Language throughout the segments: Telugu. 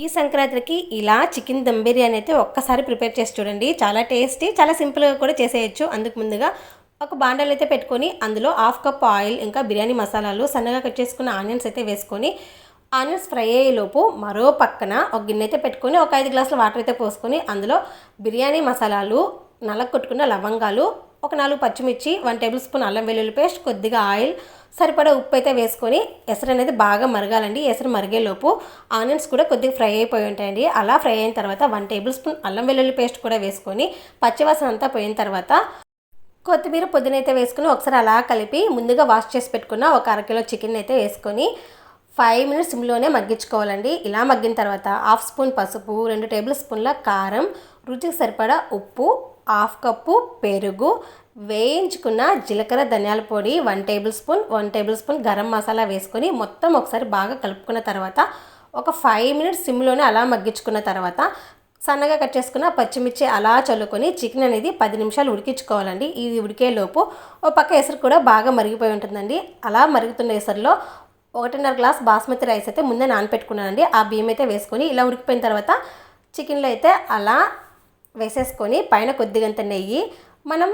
ఈ సంక్రాంతికి ఇలా చికెన్ దమ్ బిర్యానీ అయితే ఒక్కసారి ప్రిపేర్ చేసి చూడండి. చాలా టేస్టీ చాలా సింపుల్గా కూడా చేసేయచ్చు. అందుకు ముందుగా ఒక బాండలు అయితే పెట్టుకొని అందులో హాఫ్ కప్ ఆయిల్ ఇంకా బిర్యానీ మసాలాలు సన్నగా కట్ చేసుకున్న ఆనియన్స్ అయితే వేసుకొని ఆనియన్స్ ఫ్రై అయ్యేలోపు మరో పక్కన ఒక గిన్నె అయితే పెట్టుకొని ఒక ఐదు గ్లాసుల వాటర్ అయితే పోసుకొని అందులో బిర్యానీ మసాలాలు నల్ల కొట్టుకున్న లవంగాలు ఒక నాలుగు పచ్చిమిర్చి వన్ టేబుల్ స్పూన్ అల్లం వెల్లుల్లి పేస్ట్ కొద్దిగా ఆయిల్. సరిపడా ఉప్పు అయితే వేసుకొని ఎసరు అనేది బాగా మరగాలండి. ఎసరు మరిగేలోపు ఆనియన్స్ కూడా కొద్దిగా ఫ్రై అయిపోయి ఉంటాయండి. అలా ఫ్రై అయిన తర్వాత వన్ టేబుల్ స్పూన్ అల్లం వెల్లుల్లి పేస్ట్ కూడా వేసుకొని పచ్చివాసన అంతా పోయిన తర్వాత కొత్తిమీర పొద్దున అయితే వేసుకుని ఒకసారి అలా కలిపి ముందుగా వాష్ చేసి పెట్టుకున్న ఒక అరకిలో చికెన్ అయితే వేసుకొని ఫైవ్ మినిట్స్ సిమ్లోనే మగ్గించుకోవాలండి. ఇలా మగ్గిన తర్వాత హాఫ్ స్పూన్ పసుపు రెండు టేబుల్ స్పూన్ల కారం రుచికి సరిపడా ఉప్పు హాఫ్ కప్పు పెరుగు వేయించుకున్న జీలకర్ర ధనియాల పొడి one tablespoon one tablespoon garam masala వేసుకొని మొత్తం ఒకసారి బాగా కలుపుకున్న తర్వాత ఒక ఫైవ్ మినిట్స్ సిమ్లోనే అలా మగ్గించుకున్న తర్వాత సన్నగా కట్ చేసుకున్న పచ్చిమిర్చి అలా చల్లుకొని చికెన్ అనేది పది నిమిషాలు ఉడికించుకోవాలండి. ఇది ఉడికేలోపు ఓ పక్క ఎసరు కూడా బాగా మరిగిపోయి ఉంటుందండి. అలా మరుగుతున్న ఎసరులో ఒకటిన్నర గ్లాస్ బాస్మతి రైస్ అయితే ముందే నానపెట్టుకున్నానండి. ఆ బియ్యం అయితే వేసుకొని ఇలా ఉడికిపోయిన తర్వాత చికెన్లో అయితే అలా వేసేసుకొని పైన కొద్దిగంత నెయ్యి మనం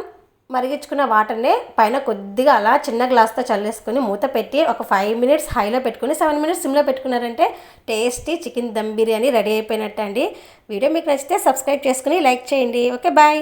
మరిగించుకున్న వాటర్నే పైన కొద్దిగా అలా చిన్న గ్లాస్తో చల్లేసుకొని మూత పెట్టి ఒక ఫైవ్ మినిట్స్ హైలో పెట్టుకుని సెవెన్ మినిట్స్ సిమ్లో పెట్టుకున్నారంటే tasty chicken dum biryani ready అయిపోయినట్టు అండి వీడియో మీకు నచ్చితే సబ్స్క్రైబ్ చేసుకుని లైక్ చేయండి. Okay bye.